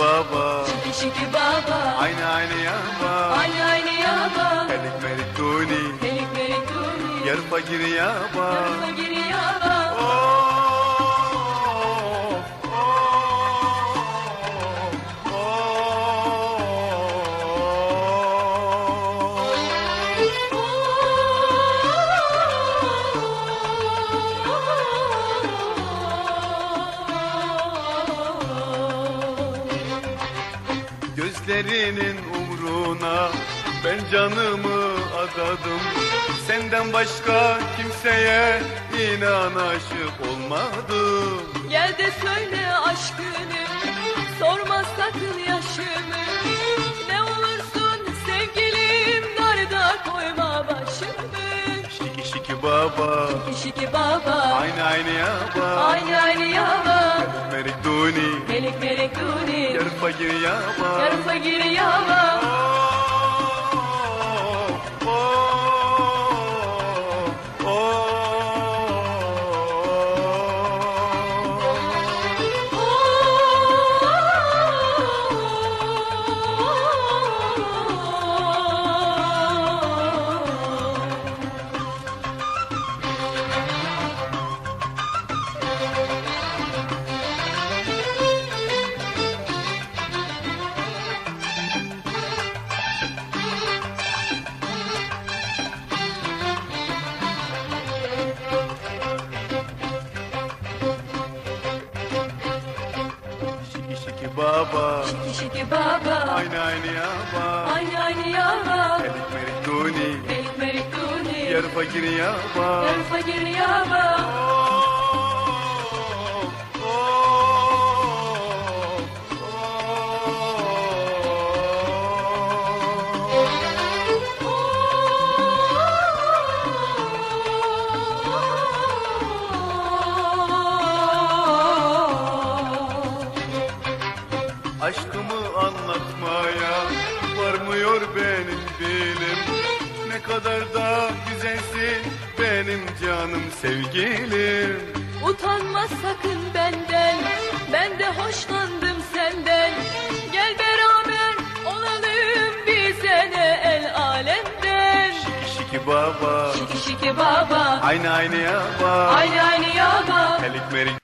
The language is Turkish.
بابا شيكي شيكي بابا عيني عيني يابا عيني عيني يابا خليك مالك توني خليك مالك توني يا الفجر يابا يا الفجر Gözlerinin umruna. Ben canımı adadım. Senden başka kimseye inan aşık olmadım. Gel de söyle aşkını Sorma sakın yaşımı. Ne olursun sevgilim Darda koyma başımı. Şiki şiki baba. Şiki baba. Aynı aynı yaba Aynı aynı yaba Duni. Melik melik duni. Yarı fakir yaba Yarı fakir baba. Şiki şiki baba. Aynı aynı yaba. Aynı aynı yaba. Merik merik duni. Melik melik duni. Yarı fakir yaba. Yarı fakir yaba Aşkımı anlatmaya varmıyor benim dilim. Ne kadar da güzelsin benim canım sevgilim. Utanma sakın benden Ben de hoşlandım senden. Gel beraber olalım bize ne el alemden. Şiki şiki baba. Şiki şiki baba. Aynı aynı yaba Aynı aynı yaba Melik merik